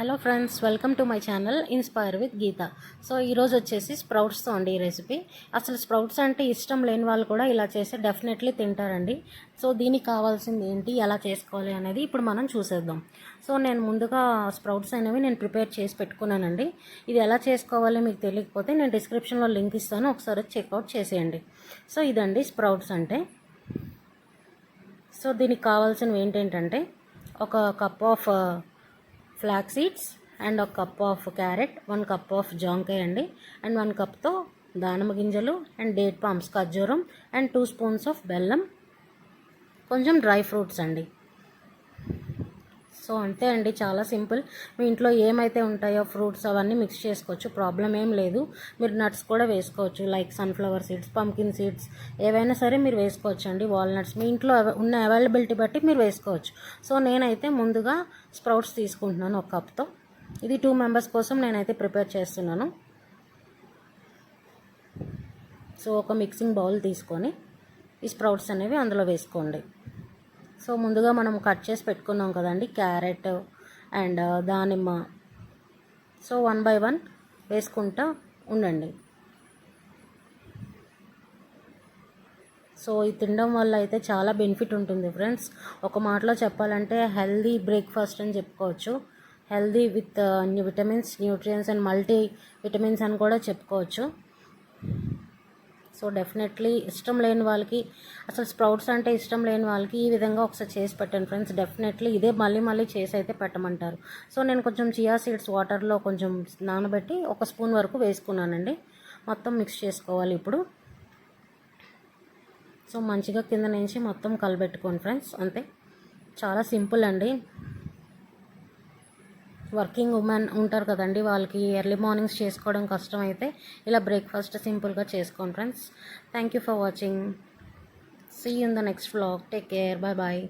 Hello friends welcome to my channel inspire with Geetha. So ఈరోజు వచ్చేసి స్ప్రౌట్స్తో అండి ఈ రెసిపీ. అసలు స్ప్రౌట్స్ అంటే ఇష్టం లేని వాళ్ళు కూడా ఇలా చేసి డెఫినెట్లీ తింటారండి. సో దీనికి కావాల్సింది ఏంటి ఎలా చేసుకోవాలి అనేది ఇప్పుడు మనం చూసేద్దాం. సో నేను ముందుగా స్ప్రౌట్స్ అనేవి నేను ప్రిపేర్ చేసి పెట్టుకున్నానండి. ఇది ఎలా చేసుకోవాలి మీకు తెలియకపోతే నేను డిస్క్రిప్షన్లో లింక్ ఇస్తాను ఒకసారి చెక్అవుట్ చేసేయండి. సో ఇదండి స్ప్రౌట్స్ అంటే. సో దీనికి కావాల్సినవి ఏంటంటే ఒక cup of flax seeds and ఒక cup of carrot one cup of జాంకాయ అండి. అండ్ వన్ కప్తో దానిమ్మ గింజలు అండ్ డేట్ పామ్స్ ఖర్జూరం అండ్ టూ స్పూన్స్ ఆఫ్ బెల్లం. కొంచెం డ్రై ఫ్రూట్స్ అండి. సో అంతే అండి చాలా సింపుల్. మీ ఇంట్లో ఏమైతే ఉంటాయో ఫ్రూట్స్ అవన్నీ మిక్స్ చేసుకోవచ్చు ప్రాబ్లం ఏం లేదు. మీరు నట్స్ కూడా వేసుకోవచ్చు like sunflower seeds pumpkin seeds ఏవైనా సరే మీరు వేసుకోవచ్చు అండి వాల్నట్స్. మీ ఇంట్లో ఉన్న అవైలబిలిటీ బట్టి మీరు వేసుకోవచ్చు. సో నేనైతే ముందుగా స్ప్రౌట్స్ తీసుకుంటున్నాను ఒక కప్తో. ఇది టూ మెంబర్స్ కోసం నేనైతే ప్రిపేర్ చేస్తున్నాను. సో ఒక మిక్సింగ్ బౌల్ తీసుకొని ఈ స్ప్రౌట్స్ అనేవి అందులో వేసుకోండి. సో ముందుగా మనం కట్ చేసి పెట్టుకున్నాం కదండి క్యారెట్ అండ్ దానిమ్మ. సో వన్ బై వన్ వేసుకుంటా ఉండండి. సో ఇది తినడం వల్ల అయితే చాలా బెనిఫిట్ ఉంటుంది ఫ్రెండ్స్. ఒక మాటలో చెప్పాలంటే హెల్దీ బ్రేక్ఫాస్ట్ అని చెప్పుకోవచ్చు. Healthy with vitamins nutrients and multi vitamins అని కూడా చెప్పుకోవచ్చు. సో డెఫినెట్లీ ఇష్టం లేని వాళ్ళకి అసలు స్ప్రౌట్స్ అంటే ఇష్టం లేని వాళ్ళకి ఈ విధంగా ఒకసారి చేసి పెట్టండి ఫ్రెండ్స్. డెఫినెట్లీ ఇదే మళ్ళీ మళ్ళీ చేసి అయితే పెట్టమంటారు. సో నేను కొంచెం చియా సీడ్స్ వాటర్లో కొంచెం నానబెట్టి ఒక స్పూన్ వరకు వేసుకున్నానండి. మొత్తం మిక్స్ చేసుకోవాలి ఇప్పుడు. సో మంచిగా కింద నుంచి మొత్తం కలబెట్టుకోండి ఫ్రెండ్స్ అంతే. చాలా సింపుల్ అండి. వర్కింగ్ ఉమెన్ ఉంటారు కదండి వాళ్ళకి ఎర్లీ మార్నింగ్స్ చేసుకోవడం కష్టం అయితే ఇలా బ్రేక్ఫాస్ట్ సింపుల్గా చేసుకోండి friends. Thank you for watching see in the next vlog take care bye bye